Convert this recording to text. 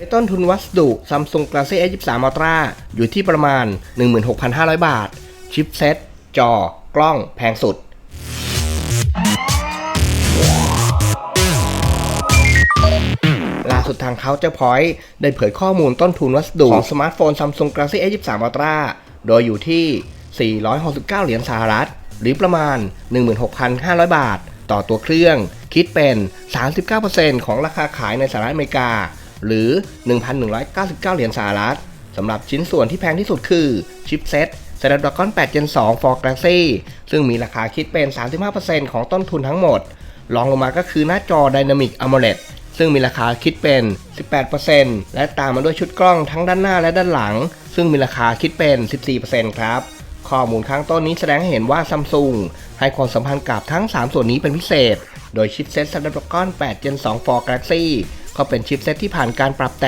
ในต้นทุนวัสดุ Samsung Galaxy S23 Ultra อยู่ที่ประมาณ 16,500 บาท ชิปเซ็ตจอ กล้องแพงสุด ล่าสุดทาง Counterpoint ได้เผยข้อมูลต้นทุนวัสดุของสมาร์ทโฟน Samsung Galaxy S23 Ultra โดยอยู่ที่ 469 เหรียญสหรัฐ หรือประมาณ 16,500 บาท ต่อตัวเครื่อง คิดเป็น 39%ของราคาขายในสหรัฐอเมริกา หรือ 1,199 เหรียญสหรัฐสำหรับชิ้นส่วนที่แพงที่สุดคือชิปเซ็ต Snapdragon 8 Gen 2 for Galaxy ซึ่งมีราคาคิดเป็น 35%ของต้นทุนทั้งหมด รองลงมาก็คือหน้าจอ Dynamic AMOLED ซึ่งมีราคาคิดเป็น 18%และตามมาด้วยชุดกล้องทั้งด้านหน้าและด้านหลัง ซึ่งมีราคาคิดเป็น 14%ครับ ข้อมูลข้างต้นนี้แสดงให้เห็นว่าซัมซุงให้ความสัมพันธ์กับทั้ง 3 ส่วนนี้เป็นพิเศษ โดยชิปเซ็ต Snapdragon 8 Gen 2 for Galaxy ก็เป็นชิปเซ็ตที่ผ่านการปรับแต่ง